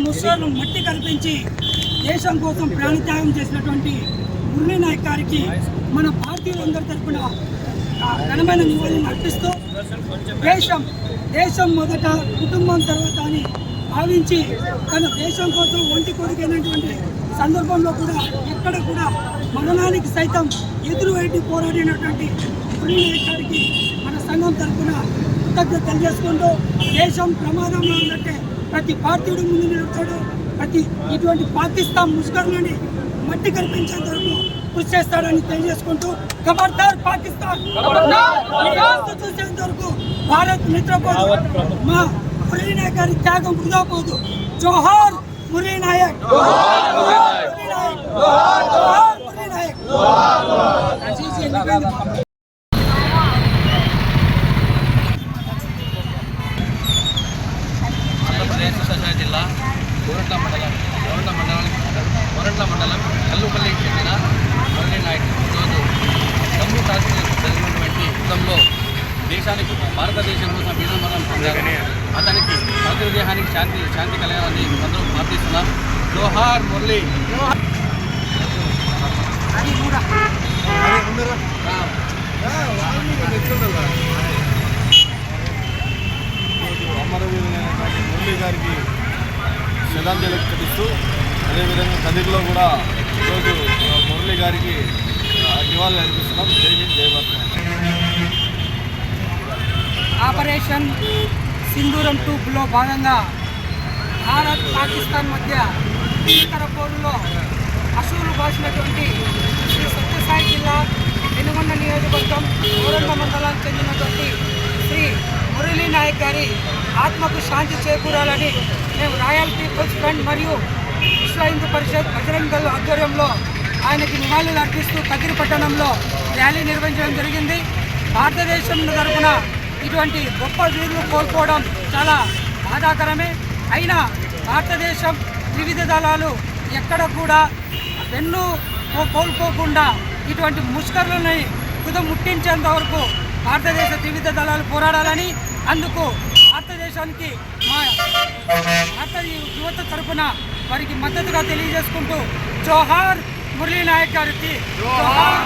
ముసలను మట్టి కల్పించి దేశం కోసం ప్రాణత్యాగం చేసినటువంటి మురళీ నాయక్ గారికి మన భారతీయులందరి తరపున ఘనమైన నివాళులు అర్పిస్తూ దేశం దేశం మొదట కుటుంబం తర్వాత అని భావించి తన దేశం కోసం ఒంటి కొడుకైనటువంటి సందర్భంలో కూడా ఎక్కడ కూడా మరణానికి సైతం ఎదురు వైపు పోరాడినటువంటి మురళీ నాయక్ గారికి మన సంఘం తరపున కృతజ్ఞత తెలియజేసుకుంటూ దేశం ప్రమాదంలో ఉన్నట్టే ప్రతి భారతీయుడు ముందు నిలుస్తాడు ప్రతి ఇటువంటి పాకిస్తాన్ ముస్కర్లని మట్టి కల్పించేంత వరకు కృషి చేస్తాడని తెలియజేసుకుంటూ ఖబర్దార్ పాకిస్తాన్ చూసేంత వరకు భారత్ నిద్రపోదు. మా మురళీనాయ్ గారి త్యాగం వృధా పోదు. జోహార్ మురళీ ఆంధ్రప్రదేశ్ విశ్వసాయ జిల్లా కోరట్ల మండలం కోరట్ల మండలం కోరట్ల మండలం కల్లుపల్లికి చెందిన మురళీ నాయక్ ఈరోజు జమ్మూ కాశ్మీర్ జరిగినటువంటి యుద్ధంలో దేశానికి భారతదేశం కోసం వీరమరణం పొందారు అతనికి భద్ర దేహానికి శాంతి శాంతి కలగాలని అందరూ ప్రార్థిస్తున్నాం జోహార్ మురళీ అది శ్రద్ధాంజలి ఘటిస్తూ అదేవిధంగా కదిరిలో కూడా ఈరోజు మురళి గారికి నివాళులు అర్పిస్తున్నాం. జై హింద్ ఆపరేషన్ సింధూరం టూలో భాగంగా భారత్ పాకిస్తాన్ మధ్య భీకర పోరులో అసూలు బాసినటువంటి శ్రీ సత్యసాయి జిల్లా వెనుగొండ నియోజకవర్గం ఊరండ మండలానికి చెందినటువంటి శ్రీ మురళీ నాయక్ గారి ఆత్మకు శాంతి చేకూరాలని మేము రాయల్ పీపుల్స్ ఫ్రంట్ మరియు విశ్వ హిందూ పరిషత్ బజరంగ్ దళ ఆధ్వర్యంలో ఆయనకి నివాళులు అర్పిస్తూ కదిరి పట్టణంలో ర్యాలీ నిర్వహించడం జరిగింది. భారతదేశం తరపున ఇటువంటి గొప్ప వీరులు కోల్పోవడం చాలా బాధాకరమే. అయినా భారతదేశం వివిధ దళాలు ఎక్కడ కూడా వెన్ను కోల్పోకుండా ఇటువంటి ముష్కరులని కుదముట్టించేంత వరకు భారతదేశ వివిధ దళాలు పోరాడాలని అందుకు భారతదేశానికి మా భారత యువత తరఫున వారికి మద్దతుగా తెలియజేసుకుంటూ జోహార్ మురళీ నాయక్ గారికి జోహార్